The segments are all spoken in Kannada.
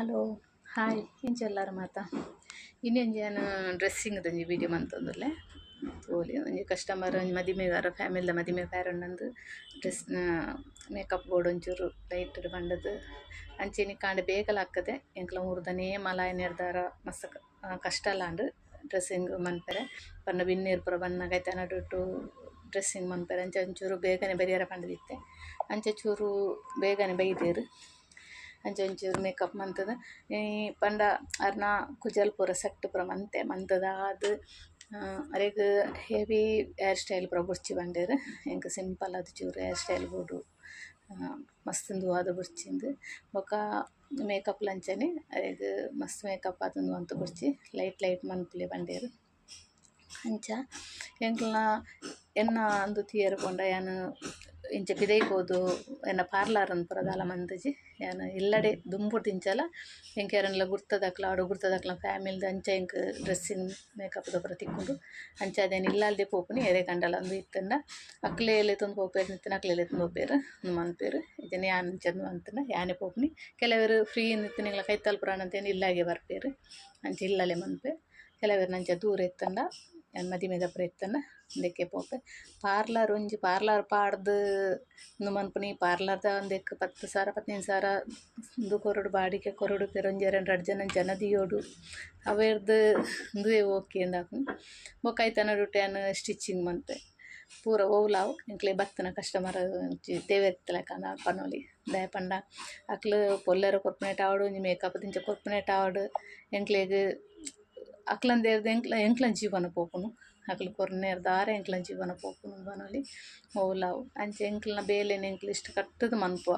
Hello, hi. ಇಂಚೆಲ್ಲಾರು ಮಾತ? ಡ್ರೆಸ್ಸಿಂಗ್ ಒಂಜಿ ವೀಡಿಯೋ ಮಂತೊಂದುಲ್ಲೆ ತೋಲಿ, ಒಂಜಿ ಕಸ್ಟಮರ್ ಒಂಜಿ ಮದಿಮೆಗಾರ ಫ್ಯಾಮಿಲಿದ ಮದಿಮೆ ನಂದು ಡ್ರೆಸ್ ಮೇಕಪ್ ಬೋರ್ಡ್ ಒಂಚೂರು ಲೈಟ್ ಬಂಡದು ಅಂಚೆನಿ ಕಾಂಡ ಬೇಗಲಾಗ್ತದೆ. ಎಂಕ್ಲ ಮೂರ್ದನೇ ಮಲಾಯ ನಿರ್ಧಾರ ಮಸ್ತ್ ಕಷ್ಟ ಲಾಂಡ್ ಡ್ರೆಸ್ಸಿಂಗ್ ಮನ್ಪೆರೆ. ಪಂಡ ಬಿನ್ನೀರ್ ಪೂರ ಬನ್ನಗ ನಡುಟು ಡ್ರೆಸ್ಸಿಂಗ್ ಮನ್ಪೆರೆ. ಅಂಚೆ ಒಂಚೂರು ಬೇಗನೆ ಬರಿಯಾರ ಪಂಡದಿತ್ತೆ. ಅಂಚೆ ಚೂರು ಬೇಗನೆ ಬೈದೆರ್. ಅಂಚೆ ಒಂಚೂರು ಮೇಕಪ್ ಮಂತದ. ಈ ಪಂಡ ಅರ್ನ ಕುಜಲ್ ಪೂರ ಸೆಟ್ ಪೂರ ಮಂತೆ, ಮಂತದ ಆದ್ ಅರೆಗ್ ಹೆವಿ ಹೇರ್ ಸ್ಟೈಲ್ ಪೂರ ಬುಡ್ಚಿ ಪಂಡೆರ್ ಎಂಕ್ ಸಿಂಪಲ್ ಆದ್ ಚೂರು ಹೇರ್ ಸ್ಟೈಲ್ ಬೋಡು. ಮಸ್ತುಂದು ಆದ್ ಬುಡ್ಚಿಂದ್. ಬೊಕ ಮೇಕಪ್ ಲಂಚನೆ, ಅರೆಗ್ ಮಸ್ತ್ ಮೇಕಪ್ ಆತುಂಡು ಅಂತು ಬುಡ್ಚಿ, ಲೈಟ್ ಲೈಟ್ ಮನ್ಪುಲೆ ಪಂಡೆರ್ ಅಂಚ ಎಂಕ್ಲ್ನ ಎನ್ನ ಅಂದು ತಿಯರ್ ಪೋಂಡ ಯಾನ್ ಇಂಚ ಪಿದೈಪೋದು ಎನ್ನ ಪಾರ್ಲರ್ ಪೂರ ದಾಲ ಮಂತುಜಿ ಯಾನ್ ಇಲ್ಲಡೆ ದುಂಬುಡು ತಿಂಚಲ ಎಂಕ್ ಯಾರನ್ಲ ಗುರ್ತದಕ್ಲ, ಆಡು ಗುರ್ತದಕ್ಲ ಫ್ಯಾಮಿಲಿದ ಅಂಚ ಎಂಕ್ ಡ್ರೆಸ್ಸಿಂಗ್ ಮೇಕಪ್ದ ಪೂರ ತಿಕ್ಕುಂಡು. ಅಂಚ ಅದೇನು ಇಲ್ಲಾಲ್ದೆ ಪೋಪುನಿ ಎರೆ ಕಂಡಲ ಅಂದು ಇತ್ತಂಡ ಅಕ್ಲೆ ಎಲೆತೊಂದು ಪೋಪೇರು ನಿತ್ತಿನ, ಅಕ್ಲೆ ಎಲೆತೊಂದು ಪೋಪೇರು ಮನ್ಪೇರು ಇದನ್ನ ಯಾನ್ ಚಂದ ಯಾನೆ ಪೋಪುನಿ. ಕೆಲವರು ಫ್ರೀ ನಿತ್ತಿನಗ್ಲ ಕೈತಲ್ ಪುರಾಣ ಅಂತೇನು ಇಲ್ಲಾಗೆ ಬರ್ಪೇರು. ಅಂಚ ಇಲ್ಲಲೆ ಮನ್ಪೆ ಕೆಲವೆರ್ ನಂಚ ದೂರ ಎತ್ತಂಡ ಯಾನ್ ಮದಿಮೆದ ಪ್ರಯತ್ನ ಇಂದೆಕ್ಕೆ ಪೋಪೆ ಪಾರ್ಲರ್ ಒಂಜಿ ಪಾರ್ಲರ್ ಪಾಡ್ದ್ ಉಂದು ಮನ್ಪುನಿ ಪಾರ್ಲರ್ದ ಒಂದೆಕ್ ಪತ್ತು ಸಾವಿರ ಪದಿನೈದು ಸಾವಿರ ಉಂದು ಕೊರಡು ಬಾಡಿಗೆ ಕೊರಡು ಪೆರೊಂಜಿ ಎರಡು ರಡ್ಡ್ ಜನ ಜನ ದಿಯೋಡು ಅವೆರ್ದ್ ಓಕೆ ಅಂದಾಪುಂಡು ಬೊಕ ಐತನ ಸ್ಟಿಚಿಂಗ್ ಮಂತೆ ಪೂರ ಓವ್ಲಾವ್ ಎಂಕ್ಲೆ ಬತ್ತನ ಕಸ್ಟಮರ್ ಒಂಜಿ ದೇವೆತ್ತಲೆಕ ಅಂದ ಪನೊಲಿ ದಾಯ ಪಂಡ ಅಕ್ಲ್ ಪೊಲ್ಲೆರ ಕೊರ್ಪುನೆಟ್ ಆವಡ್ ಒಂಜಿ ಮೇಕಪ್ ದಿಂಚ ಕೊರ್ಪುನೆಟ್ ಆವಡ್ ಎಂಕ್ಲೆಗ್ ಅಕ್ಲಂದೇರ್ದ ಎಂಕ್ಲ, ಎಂಕ್ಲನ ಜೀವನ ಪೋಪುನು. ಅಕ್ಲ್ ಕೊರ್ನೆರ್ ದಾರ ಎಂಕ್ಲನ ಜೀವನ ಪೋಪುನು ಬನೊಲಿ ಲವ್ ಅಂಚ ಎಂಕ್ಲನ ಬೇಲೆನ್ ಎಂಕ್ಲ್ ಇಷ್ಟ ಕಟ್ಟುದು ಮನ್ಪುವ.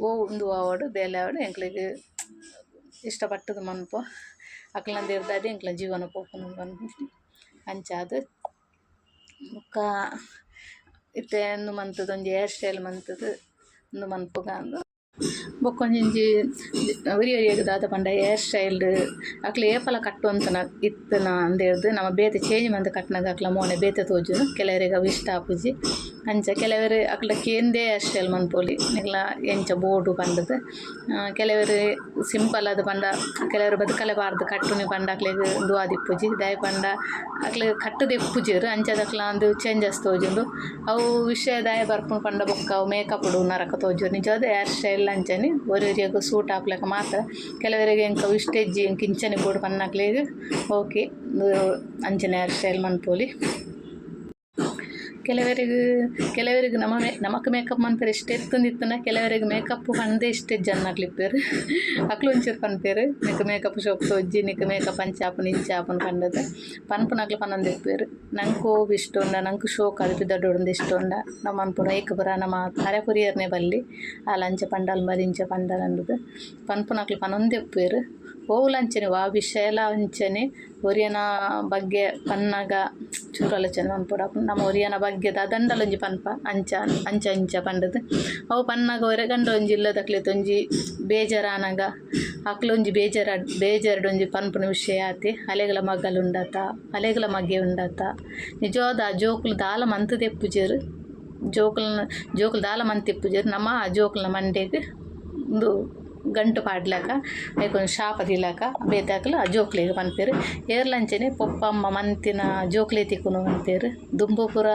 ಓ, ಉಂದು ಆವಡು ಬೇಲೆ ಆವಡು ಎಂಕ್ಲೆಗ್ ಇಷ್ಟಪಟ್ಟುದು ಮನ್ಪುವ. ಅಕ್ಲಂದೇರ್ದ ಅದೇ ಎಂಕ್ಲ ಜೀವನ ಪೋಪುನು ಬನ್ಪುನು ಅಂಚ ಅದ್ ಬೊಕ್ಕ ಇತ್ತೆ ಉಂದು ಮಂತದ ಒಂಜಿ ಹೇರ್ ಸ್ಟೈಲ್ ಮಂತದ ಉಂದು ಮನ್ಪುಗ ಅಂದು ಬೊಕ್ಕ ಒಂಜೊಂಜಿ ಒರಿ ಒರಿಯಾಗ್ ದಾದ ಪಂಡ ಹೇರ್ ಸ್ಟೈಲ್ ಅಕ್ಲೆ ಏಪಲ ಕಟ್ಟುವಂತನ ಇತ್ತನ ಅಂದೇರ್ದ್ ನಮ ಬೇತೆ ಚೇಂಜ್ ಮಂತ್ ಕಟ್ನಾಗ ಅಕ್ಲ ಮೋನೆ ಬೇತೆ ತೋಜುನು ಕೆಲವರಿಗೆ ಅವು ಇಷ್ಟ ಆಪುಜಿ. ಅಂಚ ಕೆಲವರು ಅಕ್ಲ ಕೇಂದೇ ಅಷ್ಟೇ ಮನ್ಪೊಲಿ. ನಿಕ್ಲ ಎಂಚ ಬೋಡು ಪಂಡದ್ ಕೆಲವರು ಸಿಂಪಲ್ ಆದ್ ಪಂಡ ಕೆಲವರು ಬದುಕಲೆ ಬಾರ್ದು ಕಟ್ಟುನಿ ಪಂಡ ಅಕ್ಲೆಗ್ ದುವಾದಿಪ್ಪುಜಿ ದಾಯೆ ಪಂಡ ಅಕ್ಲೆಗ್ ಕಟ್ಟುದು ಇಪ್ಪುಜೆರ್ ಅಂಚದ ಅಕ್ಲ ಅಂದು ಚೇಂಜಸ್ ತೋಜುಂಡು. ಅವು ವಿಷಯ ದಾಯ ಬರ್ಪುನು ಪಂಡ ಬೊಕ್ಕ ಅವು ಮೇಕಪ್ ಡು ನರಕ ತೋಜು ನಿಜವಾದ ಹೇರ್ ಸ್ಟೈಲ್ ಅಂಚನೆ. ಒರಿಯರಿಯಾಗ ಸೂಟ್ ಹಾಕ್ಲಕ್ಕ ಮಾತ್ರ. ಕೆಲವರಿಗೆ ಎಂಕ ಇಷ್ಟೆಜ್ಜಿ ಎಂಕ ಇಂಚನೆ ಬೋಡು ಅಕ್ಲೆಗ್ ಓಕೆ ಅಂಚನೆ ಹೇರ್ ಸ್ಟೈಲ್ ಮನ್ಪೊಲಿ. ಕೆಲವರಿಗೆ ಕೆಲವರಿಗೆ ನಮ್ಮ ಮೇ, ನಮಕ್ ಮೇಕಪ್ ಮನ್ಪೇರು ಇಷ್ಟ ಎತ್ತುಂದಿತ್ತನ ಕೆಲವರಿಗೆ ಮೇಕಪ್ ಪಂದೆ ಇಷ್ಟ ಜನ್ನಾಗ್ಲಿಪ್ಪೇರು ಅಕ್ಲು ಒಂಚೂರು ಪನ್ಪೇರು ನಿಕ್ ಮೇಕಪ್ ಶೋಪ್ ತೋಜ್ಜಿ ನಿಕ್ ಮೇಕಪ್ ಅಂಚ ಆಪುನ ಇಂಚ ಆಪುನ ಪಂಡದ. ಪನ್ಪುನಕ್ಲು ಪನ್ನೊಂದು ಇಪ್ಪೇರು ನಂಕು ಇಷ್ಟ ಉಂಡ ನಂಕು ಶೋಕ್ ಅದು ಪಿದಡ್ಡೊಂದು ಇಷ್ಟ ಉಂಡ ನಮ್ಮ ಅನ್ಪುನ ಏಕ ಪುರ ನಮ್ಮ ಹರೆ ಪುರಿಯರ್ನೆ ಬಲ್ಲಿ, ಆ ಲಂಚ ಪಂಡಲ್ ಮರಿ ಇಂಚ ಪಂಡಲ್ ಅಂಡುದು ಪನ್ಪುನಕ್ಲು ಪನ್ನೊಂದು ಇಪ್ಪೇರು ಓವುಲಂಚನೆ ವಾ ವಿಷಯಲ ಅಂಚನೆ, ಒರಿಯನ ಬಗ್ಗೆ ಪನ್ನಗ ಚೂರಲಚನೆ ಮನ್ಪುಡ ನಮ್ಮ ಒರಿಯನ ಬಗ್ಗೆ ದಂಡಲೊಂಜಿ ಪನ್ಪ, ಅಂಚ ಅಂಚ ಅಂಚ ಪಂಡದ್. ಅವು ಪನ್ನಾಗ ಒರೆ ಗಂಡ ಒಂಜಿ ಇಲ್ಲದಕ್ಲೆತ್ ಒಂಜಿ ಬೇಜಾರಾನಗ, ಅಕ್ಲೊಂಜಿ ಬೇಜಾರ, ಬೇಜಾರ್ಡೊಂಜಿ ಪನ್ಪುನ ವಿಷಯ ಆತೆ. ಅಲೆಗಳ ಮಗ್ಗಲು ಉಂಡತ ಅಲೆಗಳ ಮಗ್ಗೆ ಉಂಡತ ನಿಜವಾದ ಆ ಜೋಕುಲು ದಾಲ ಮಂತ್ ತೆಪ್ಪುಜೆರ್ ಜೋಕುಲ್ನ, ಜೋಕುಲು ದಾಲ ಮಂತ್ ತೆಪ್ಪುಜೆರ್ ನಮ್ಮ ಆ ಜೋಕುಲ್ನ ಮಂಡೆಗ್ ಒಂದು ಗಂಟು ಪಾಡ್ಲಾಕ, ಐಕೊಂದು ಶಾಪ ದಿಲಕ, ಬೇತಾಕಲು ಆ ಜೋಕ್ಲೆಗ್ ಪನ್ಪೇರು ಏರ್ಲಂಚನೆ ಪೊಪ್ಪಮ್ಮ ಮಂತಿನ ಜೋಕ್ಲೆ ತಿಕ್ಕುನು ಪನ್ಪೇರು ದುಂಬುಪುರ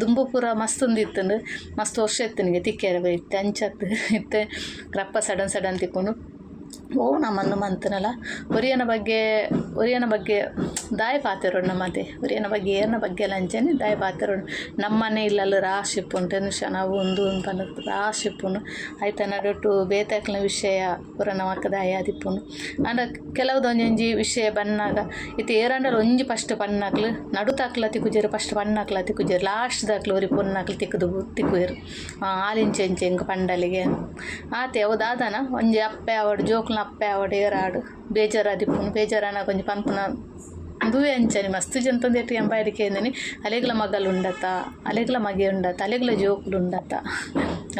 ದುಂಬುಪುರ ಮಸ್ತ್ ಉಂದಿತ್ತುಂಡು ಮಸ್ತ್ ವರ್ಷ ಇತ್ತನಿಗೆ ತಿಕ್ಕೇರ ಬೈತೆ ಅಂಚತ್ತು ಇತ್ತೆ, ರಪ್ಪ ಸಡನ್ ಸಡನ್ ತಿಕ್ಕುನು. ಓ ನಮ್ಮ ಅಂತನಲ್ಲ ಒರಿಯನ ಬಗ್ಗೆ ಒರಿಯನ ಬಗ್ಗೆ ದಾಯ ಪಾತಿರೋಣ ನಮ್ಮದೇ ಒರಿಯನ ಬಗ್ಗೆ ಏನ ಬಗ್ಗೆ ಲಂಚನೆ ದಾಯ ಪಾತೆರೋಡು ನಮ್ಮನೆ ಇಲ್ಲಲ್ಲ ರಾಶಿಪ್ಪುನು ಟೆನ್ಷನ್ ಅವು ಒಂದು ಪಂಡ ರಾಶಿಪ್ಪುನು ಆಯ್ತ ನಡುಟ್ಟು ಬೇತಾಕ್ಲ ವಿಷಯ ಪುರ ನಮಕ್ ದಾಯ ಆದಿಪ್ಪುನು ಅಂಡ ಕೆಲವ್ದು ಒಂಜೊಂಜಿ ವಿಷಯ ಬನ್ನಾಗ ಇತ್ತೆ ಏರಂಡಲ್ಲಿ ಒಂಜಿ ಫಸ್ಟ್ ಪನ್ನಾಕ್ಲು ನಡುತಾಕ್ಲ ತಿಕ್ಕುಜೇರು ಫಸ್ಟ್ ಪನ್ನಾಕ್ಲ ತಿಕ್ಕುಜೇರು ಲಾಸ್ಟ್ ದಾಕ್ಲು ಅವ್ರಿಗೆ ಪೊನ್ನಾಕ್ಲು ತಿಕ್ಕದು ತಿಕ್ಕುಯರು ಆಲಿಂಚೆ ಇಂಕ ಪಂಡಲಿಗೆ. ಆತೆ, ಅವು ದಾದನ, ಒಂಜಿ ಅಪ್ಪೆ ಆವಡ್ ಜೋಕ್ಲ್ನ ಅಪ್ಪೆ ಆವಡ್ ಏರಾಡು ಬೇಜಾರಾದಿಪ್ಪುನು ಬೇಜಾರಾನ ಒಂಜಿ ಪನ್ಪುನ ದುವೆ ಅಂಚನೆ ಮಸ್ತ್ ಜಂತಂದು ಎಟ್ಟು ಎಂಬಾಡಿಕೆ ಎಂದನಿ ಅಲೆಗ್ಲ ಮಗಲು ಉಂಡತ ಅಲೆಗ್ಲ ಮಗೆ ಉಂಡತ ಅಲೆಗ್ಲ ಜೋಕುಲು ಉಂಡತ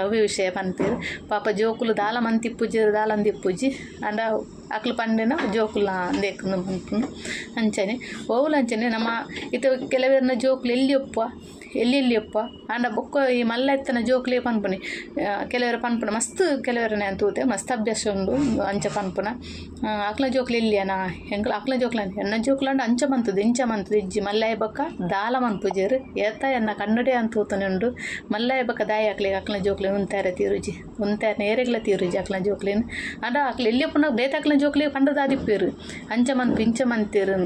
ಅವೇ ವಿಷಯ ಪನ್ಪೇರು ಪಾಪ ಜೋಕುಲು ದಾಲ ಮಂತಿಪ್ಪುಜಿ ದಾಲಂದಿಪ್ಪುಜಿ ಅಂಡ ಅಕ್ಲು ಪಂಡೆನ ಜೋಕುಲ ಅಂದೇಕುನು ಪನ್ಪುನು ಅಂಚನೆ ಓವುಲು ಅಂಚನೆ ನಮ್ಮ ಇತ ಕೆಲವೆರ್ನ ಜೋಕುಲು ಎಲ್ಲಿ ಒಪ್ಪುವ ಎಲ್ಲಿ ಎಲ್ಲಿಯಪ್ಪ ಆಂಡ ಬೊಕ್ಕ ಈ ಮಲ್ಲ ಎತ್ತನ ಜೋಕ್ಲೆ ಪನ್ಪುನಿ. ಕೆಲವರು ಪನ್ಪುನ, ಮಸ್ತ್ ಕೆಲವರನೆ ಅಂತೂತೆ ಮಸ್ತ್ ಅಭ್ಯಾಸ ಉಂಡು, ಅಂಚ ಪನ್ಪುನ. ಅಕ್ಲ ಜೋಕ್ಲೆ ಇಲ್ಲಿಯನ? ಹೆಂಗ್ಲ ಅಕ್ಲ ಜೋಕ್ಲ ಎನ್ನ ಜೋಕ್ಲಾಂಡ ಅಂಚ ಮಂತುದು, ಇಂಚ ಬಂತದ ಇಜ್ಜಿ ಮಲ್ಲಾಯ ಬಕ್ಕ ದಾಲ ಮನ್ಪುಜೇರು ಏತ ಎನ್ನ ಕನ್ನಡೆ ಅಂತೂತನೆ ಉಂಡು. ಮಲ್ಲಾಯ ಬಕ್ಕ ದಾಯ ಅಕ್ಲಿಗೆ ಅಕ್ಲ ಜೋಕ್ಲೆ ಉಂತಾರೆ ತೀರುಜಿ ಉಂತಾರೆ ನೇರೆಗ್ಲ ತೀರುಜಿ ಅಕ್ಲ ಜೋಕ್ಲೇನು. ಆಂಡ ಅಕ್ಲ ಪುನಃ ಬೇತ ಅಕ್ಲ ಜೋಕ್ಲೆ ಪಂಡದ ಆದಿಪ್ಪೇರು. ಅಂಚ ಮನ್ಪು ಇಂಚ ಮಂತೀರು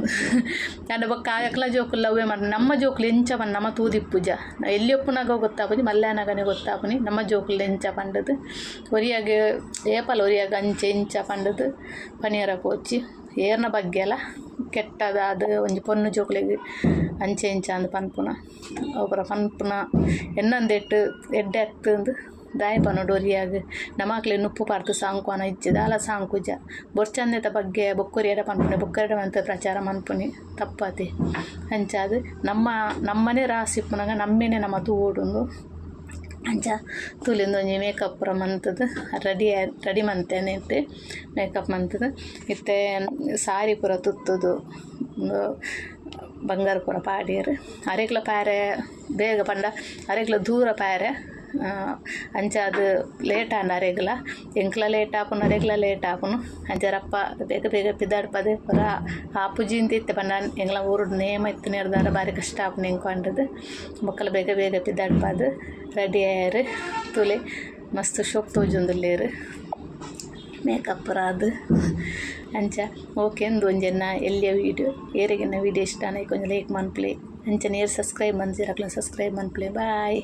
ಆಂಡ ಬೊಕ್ಕ ಅಕ್ಲ ಜೋಕುಲ್ಲ ಅವೇ ನಮ್ಮ ಜೋಕ್ಲು ಎಂಚ ಬಂದು ನಮ್ಮ ತೂದಿಪ್ಪುಜ ಎಲ್ಲಿಯಪ್ಪನಾಗ ಗೊತ್ತಾಪುಜಿ ಮಲ್ಯಾನಗನೆ ಗೊತ್ತಾಪುನಿ. ನಮ್ಮ ಜೋಕ್ಲು ಎಂಚ ಪಂಡದು. ಒರಿಯಾಗ ಏಪಲ್ ಒರಿಯಾಗ ಅಂಚೆ ಎಂಚ ಪಂಡದು. ಪನಿಯರ ಪೋಚಿ ಏರ್ನ ಬಗ್ಗೆ ಅಲ್ಲ, ಕೆಟ್ಟದ ಅದು ಒಂಜಿ ಪೊನ್ನು ಜೋಕ್ಲೆಗ್ ಅಂಚೆ ಇಂಚ ಅಂದ್ ಪನ್ಪುನ. ಒಬ್ಬರ ಪನ್ಪುನ ಎನ್ನೊಂದೆಟ್ಟು ಎಡ್ಡೆ ಹತ್ತಂದು ದಾಯ ಪನೋಡು ಒರಿಯಾಗ ನಮಾಕ್ಲೆ ನುಪ್ಪು ಸಾಂಕು ಒನ ಇಜ್ಜಿ ದಾಲ ಸಾಂಕುಜ ಬೊರ್ಚಂದೆತ ಬಗ್ಗೆ ಬೊಕ್ಕುರಿಯಡ ಪನ್ಪುನೆ ಬೊಕ್ಕರೆಡ ಅಂತ ಪ್ರಚಾರ ಮನ್ಪುನಿ. ತಪ್ಪತಿ. ಅಂಚಾದು ನಮ್ಮ, ನಮ್ಮನೆ ರಾಸಿಪ್ಪುನಗ ನಮ್ಮೇನೆ ನಮ್ಮ ತೂಡುಂದು ಅಂಚ ತುಲಿಂದು ಒಂಜಿ ಮೇಕಪ್ ಪೂರ ಮಂತದ. ರೆಡಿ ರೆಡಿ ಮಂತೇನೆ ಇಟ್ಟು ಮೇಕಪ್ ಮಂತದ. ಇತ್ತೆ ಸಾರಿ ಪೂರ ತುತ್ತದು. ಬಂಗಾರ ಪೂರ ಪಾಡಿಯರು. ಅರೆಕ್ಲ ಪಾರೆ ಬೇಗ ಪಂಡ. ಅರೆಕ್ಲ ದೂರ ಪ್ಯಾರೆ ಆ, ಅಂಚ ಅದು ಲೇಟ್ ಆಂಡ ಅರೆಗ್ಲ ಎಂಕ್ಲ ಲೇಟ್ ಆಪುನ ಅರೆಗ್ಲ ಲೇಟ್ ಆಪುನು ಅಂಚರಪ್ಪ ಬೇಗ ಬೇಗ ಪಿದಾಡ್ಪದೆ ಪುರ ಆಪುಜಿ ಅಂತ ಇತ್ತೆ ಪಂಡ ಎಂಗ್ಲ ಊರುಡ್ ನೇಮ ಇತ್ತು ನಿರ್ಧಾರ ಬಾರಿ ಕಷ್ಟ ಆಪುನು ಎಂಕ್ ಪಂಡದು ಮಕ್ಕಳು ಬೇಗ ಬೇಗ ಪಿದಾಡ್ಪದು ರೆಡಿ ಆಯರು. ತುಲೆ ಮಸ್ತ್ ಶೋಕ್ ತೋಜೊಂದುಲ್ಲೇರು. ಮೇಕಪ್ ರಾದು. ಅಂಚ ಓಕೆ ಅಂದು ಒಂಜೆನ್ನ ಎಲ್ಲಿಯ ವೀಡಿಯೋ ಏರಿಗೆನ್ನ ವೀಡಿಯೋ ಇಷ್ಟ ಕೊಂಚ ಲೈಕ್ ಮನ್ಪ್ಲೆ. ಅಂಚ ನೇರು ಸಬ್ಸ್ಕ್ರೈಬ್ ಮನ್ಸಿರಕ್ಲ ಸಬ್ಸ್ಕ್ರೈಬ್ ಮನ್ಪ್ಲೆ. ಬಾಯ್